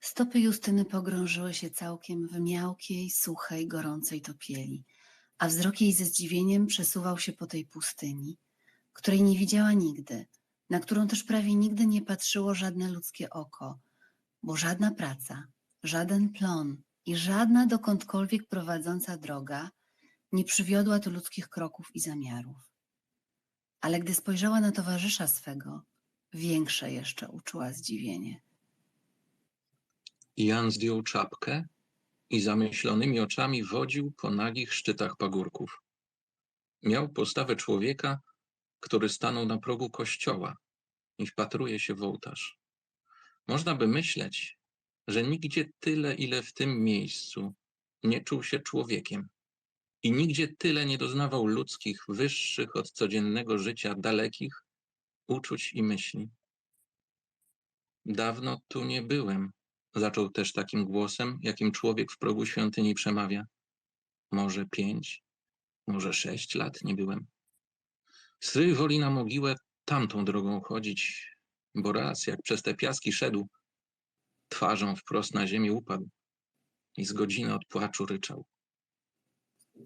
Stopy Justyny pogrążyły się całkiem w miałkiej, suchej, gorącej topieli, a wzrok jej ze zdziwieniem przesuwał się po tej pustyni, której nie widziała nigdy, na którą też prawie nigdy nie patrzyło żadne ludzkie oko, bo żadna praca, żaden plon i żadna dokądkolwiek prowadząca droga nie przywiodła tu ludzkich kroków i zamiarów. Ale gdy spojrzała na towarzysza swego, większe jeszcze uczuła zdziwienie. Jan zdjął czapkę i zamyślonymi oczami wodził po nagich szczytach pagórków. Miał postawę człowieka, który stanął na progu kościoła i wpatruje się w ołtarz. Można by myśleć, że nigdzie tyle, ile w tym miejscu nie czuł się człowiekiem i nigdzie tyle nie doznawał ludzkich, wyższych od codziennego życia, dalekich uczuć i myśli. Dawno tu nie byłem, zaczął też takim głosem, jakim człowiek w progu świątyni przemawia. Może pięć, może sześć lat nie byłem. Stryj woli na mogiłę tamtą drogą chodzić, bo raz jak przez te piaski szedł, twarzą wprost na ziemię upadł i z godziny od płaczu ryczał.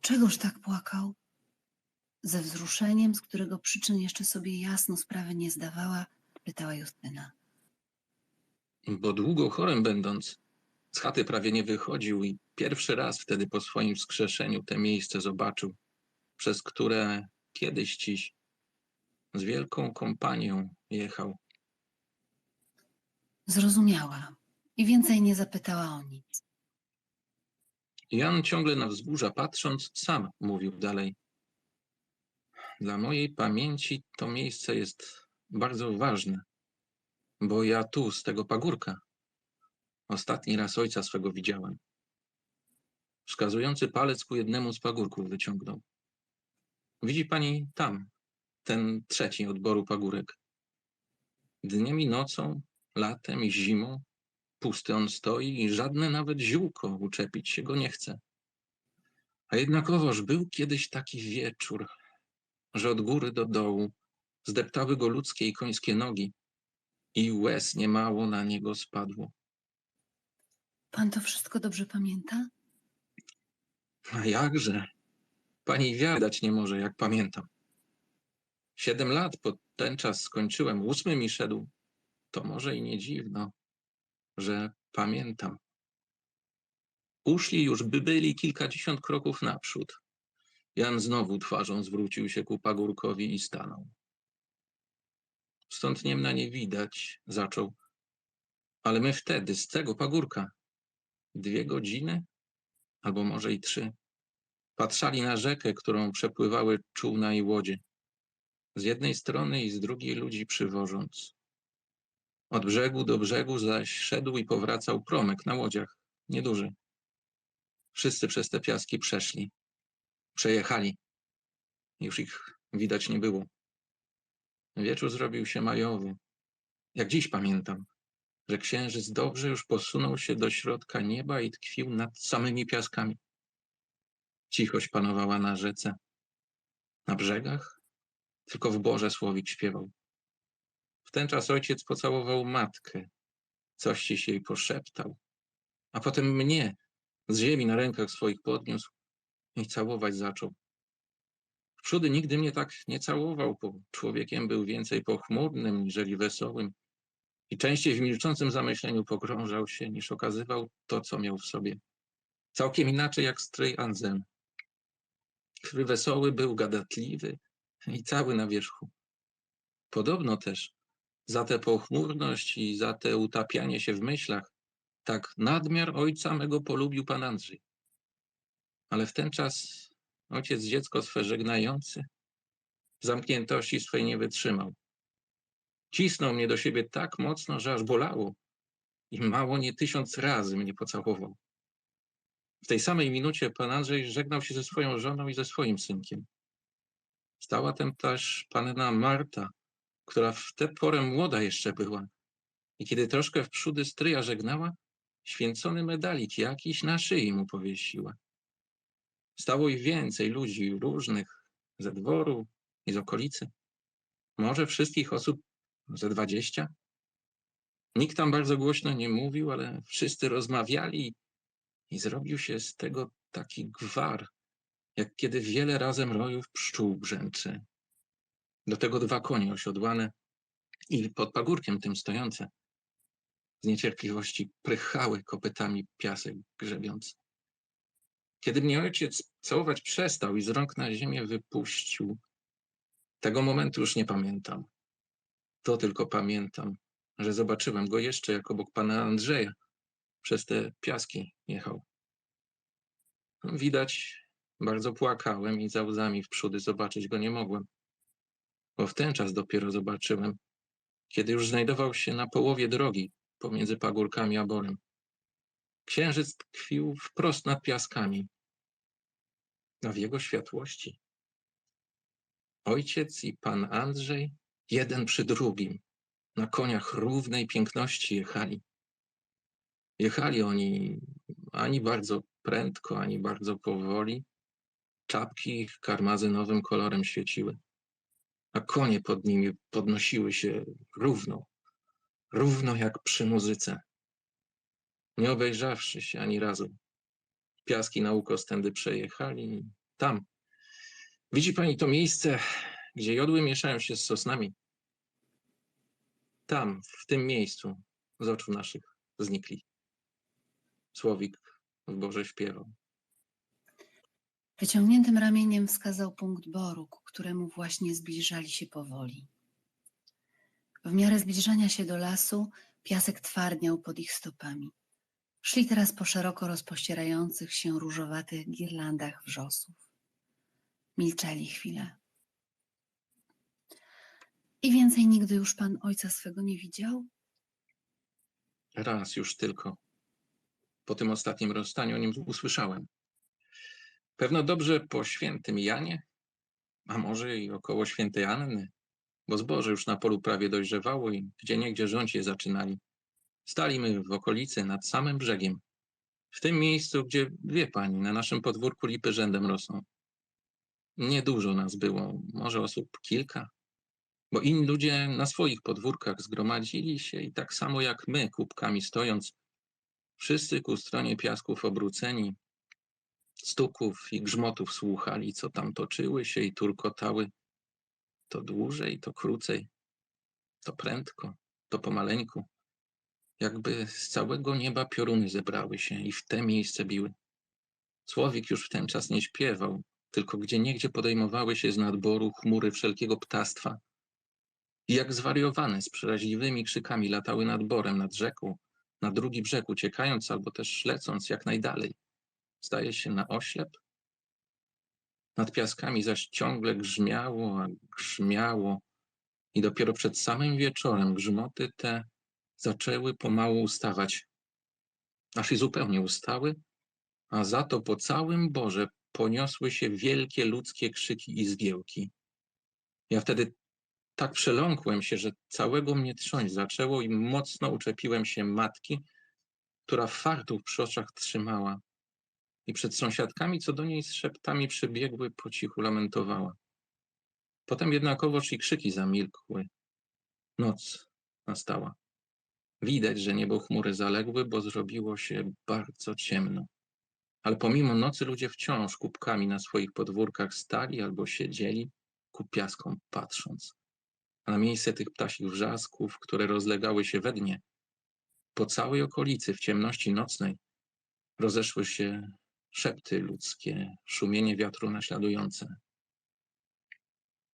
Czegoż tak płakał? Ze wzruszeniem, z którego przyczyn jeszcze sobie jasno sprawy nie zdawała, pytała Justyna. Bo długo chorym będąc, z chaty prawie nie wychodził i pierwszy raz wtedy po swoim wskrzeszeniu te miejsce zobaczył, przez które kiedyś dziś z wielką kompanią jechał. Zrozumiała i więcej nie zapytała o nic. Jan ciągle na wzgórza patrząc, sam mówił dalej. Dla mojej pamięci to miejsce jest bardzo ważne, bo ja tu, z tego pagórka, ostatni raz ojca swego widziałem. Wskazujący palec ku jednemu z pagórków wyciągnął. Widzi pani tam, ten trzeci odboru pagórek. Dniem i nocą, latem i zimą, pusty on stoi i żadne nawet ziółko uczepić się go nie chce. A jednakowoż był kiedyś taki wieczór, że od góry do dołu zdeptały go ludzkie i końskie nogi i łez niemało na niego spadło. Pan to wszystko dobrze pamięta? A jakże? Pani wiary dać nie może, jak pamiętam. Siedem lat po ten czas skończyłem, ósmy mi szedł. To może i nie dziwno, że pamiętam. Uszli już by byli kilkadziesiąt kroków naprzód. Jan znowu twarzą zwrócił się ku pagórkowi i stanął. Stąd niemna nie widać, zaczął. Ale my wtedy, z tego pagórka, dwie godziny, albo może i trzy, patrzali na rzekę, którą przepływały czółna i łodzie. Z jednej strony i z drugiej ludzi przywożąc. Od brzegu do brzegu zaś szedł i powracał promek na łodziach, nieduży. Wszyscy przez te piaski przeszli. Przejechali. Już ich widać nie było. Wieczór zrobił się majowy. Jak dziś pamiętam, że księżyc dobrze już posunął się do środka nieba i tkwił nad samymi piaskami. Cichość panowała na rzece. Na brzegach tylko w Boże słowik śpiewał. W ten czas ojciec pocałował matkę. Coś się jej poszeptał. A potem mnie z ziemi na rękach swoich podniósł i całować zaczął. Wprzódy nigdy mnie tak nie całował, bo człowiekiem był więcej pochmurnym niżeli wesołym i częściej w milczącym zamyśleniu pogrążał się, niż okazywał to, co miał w sobie. Całkiem inaczej jak stryj Anselm, który wesoły był, gadatliwy i cały na wierzchu. Podobno też za tę pochmurność i za te utapianie się w myślach, tak nadmiar ojca mego polubił pan Andrzej. Ale w ten czas ojciec dziecko swe żegnający zamkniętości swej nie wytrzymał. Cisnął mnie do siebie tak mocno, że aż bolało i mało nie tysiąc razy mnie pocałował. W tej samej minucie pan Andrzej żegnał się ze swoją żoną i ze swoim synkiem. Stała tam też panna Marta, która w tę porę młoda jeszcze była. I kiedy troszkę w przódy stryja żegnała, święcony medalik jakiś na szyi mu powiesiła. Stało ich więcej ludzi różnych, ze dworu i z okolicy. Może wszystkich osób ze dwadzieścia? Nikt tam bardzo głośno nie mówił, ale wszyscy rozmawiali i zrobił się z tego taki gwar, jak kiedy wiele razem rojów pszczół brzęczy. Do tego dwa konie osiodłane i pod pagórkiem tym stojące z niecierpliwości prychały kopytami piasek grzebiąc. Kiedy mnie ojciec całować przestał i z rąk na ziemię wypuścił, tego momentu już nie pamiętam. To tylko pamiętam, że zobaczyłem go jeszcze, jak obok pana Andrzeja przez te piaski jechał. Widać, bardzo płakałem i za łzami w przódy zobaczyć go nie mogłem, bo w ten czas dopiero zobaczyłem, kiedy już znajdował się na połowie drogi pomiędzy pagórkami a borem. Księżyc tkwił wprost nad piaskami, a w jego światłości ojciec i pan Andrzej, jeden przy drugim, na koniach równej piękności jechali. Jechali oni ani bardzo prędko, ani bardzo powoli. Czapki ich karmazynowym kolorem świeciły, a konie pod nimi podnosiły się równo, równo jak przy muzyce. Nie obejrzawszy się ani razu, piaski na ukostędy przejechali. Tam, widzi pani to miejsce, gdzie jodły mieszają się z sosnami? Tam, w tym miejscu, z oczu naszych znikli. Słowik w Boże śpiewał. Wyciągniętym ramieniem wskazał punkt boru, ku któremu właśnie zbliżali się powoli. W miarę zbliżania się do lasu, piasek twardniał pod ich stopami. Szli teraz po szeroko rozpościerających się różowatych girlandach wrzosów. Milczeli chwilę. I więcej nigdy już pan ojca swego nie widział? Raz już tylko. Po tym ostatnim rozstaniu o nim usłyszałem. Pewno dobrze po świętym Janie, a może i około świętej Anny, bo zboże już na polu prawie dojrzewało i gdzie niegdzie rządź je zaczynali. Staliśmy w okolicy nad samym brzegiem. W tym miejscu, gdzie, wie pani, na naszym podwórku lipy rzędem rosną. Niedużo nas było, może osób kilka, bo inni ludzie na swoich podwórkach zgromadzili się i tak samo jak my, kubkami stojąc, wszyscy ku stronie piasków obróceni, stuków i grzmotów słuchali, co tam toczyły się i turkotały, to dłużej, to krócej, to prędko, to pomaleńku, jakby z całego nieba pioruny zebrały się i w te miejsce biły. Słowik już w ten czas nie śpiewał, tylko gdzie niegdzie podejmowały się z nadboru chmury wszelkiego ptactwa i jak zwariowane z przeraźliwymi krzykami latały nad borem, nad rzeką, na drugi brzeg uciekając albo też lecąc jak najdalej. Zdaje się na oślep. Nad piaskami zaś ciągle grzmiało, a grzmiało i dopiero przed samym wieczorem grzmoty te zaczęły pomału ustawać, aż i zupełnie ustały, a za to po całym Borze poniosły się wielkie ludzkie krzyki i zgiełki. Ja wtedy tak przeląkłem się, że całego mnie trząść zaczęło i mocno uczepiłem się matki, która fartuch przy oczach trzymała i przed sąsiadkami, co do niej z szeptami przybiegły, po cichu lamentowała. Potem jednakowoż i krzyki zamilkły. Noc nastała. Widać, że niebo chmury zaległy, bo zrobiło się bardzo ciemno. Ale pomimo nocy ludzie wciąż kubkami na swoich podwórkach stali albo siedzieli, ku piaskom patrząc. A na miejsce tych ptasich wrzasków, które rozlegały się we dnie, po całej okolicy w ciemności nocnej rozeszły się szepty ludzkie, szumienie wiatru naśladujące.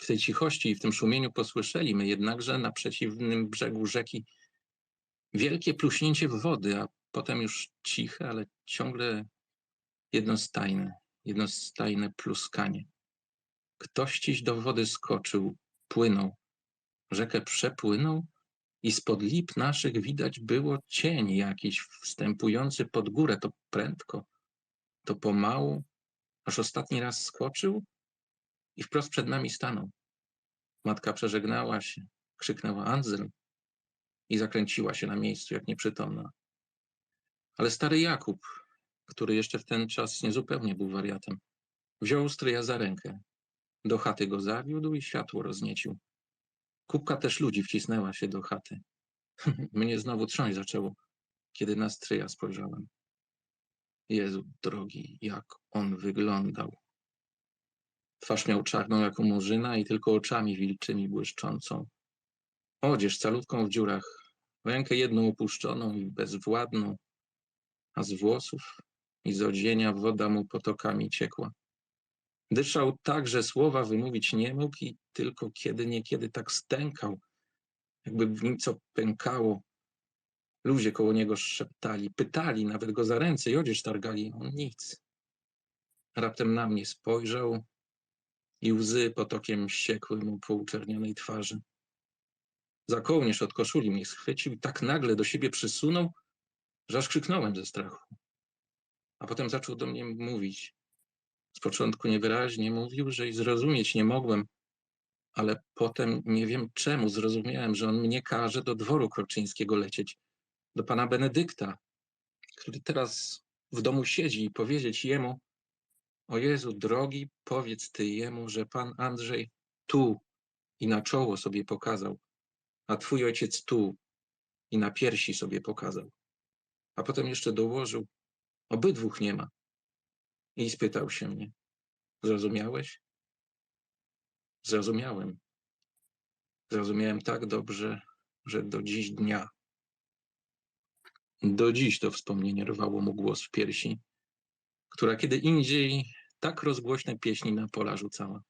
W tej cichości i w tym szumieniu posłyszeliśmy jednakże na przeciwnym brzegu rzeki wielkie pluśnięcie wody, a potem już ciche, ale ciągle jednostajne, jednostajne pluskanie. Ktoś dziś do wody skoczył, płynął, rzekę przepłynął i spod lip naszych widać było cień jakiś wstępujący pod górę, to prędko, to pomału, aż ostatni raz skoczył i wprost przed nami stanął. Matka przeżegnała się, krzyknęła Andzel i zakręciła się na miejscu jak nieprzytomna. Ale stary Jakub, który jeszcze w ten czas niezupełnie był wariatem, wziął stryja za rękę, do chaty go zawiódł i światło rozniecił. Kubka też ludzi wcisnęła się do chaty. Mnie znowu trząść zaczęło, kiedy na stryja spojrzałem. Jezu drogi, jak on wyglądał. Twarz miał czarną jak murzyna i tylko oczami wilczymi błyszczącą. Odzież calutką w dziurach, rękę jedną opuszczoną i bezwładną, a z włosów i z odzienia woda mu potokami ciekła. Dyszał tak, że słowa wymówić nie mógł i tylko kiedy niekiedy tak stękał, jakby w nim co pękało. Ludzie koło niego szeptali, pytali, nawet go za ręce i odzież targali, on nic. Raptem na mnie spojrzał i łzy potokiem ściekły mu po uczernionej twarzy. Za kołnierz od koszuli mnie schwycił i tak nagle do siebie przysunął, że aż krzyknąłem ze strachu. A potem zaczął do mnie mówić. Z początku niewyraźnie mówił, że i zrozumieć nie mogłem, ale potem nie wiem czemu zrozumiałem, że on mnie każe do dworu kroczyńskiego lecieć, do pana Benedykta, który teraz w domu siedzi i powiedzieć jemu, o Jezu drogi, powiedz ty jemu, że pan Andrzej tu i na czoło sobie pokazał, a twój ojciec tu i na piersi sobie pokazał. A potem jeszcze dołożył, obydwóch nie ma. I spytał się mnie, zrozumiałeś? Zrozumiałem. Zrozumiałem tak dobrze, że do dziś dnia. Do dziś to wspomnienie rwało mu głos w piersi, która kiedy indziej tak rozgłośne pieśni na pola rzucała.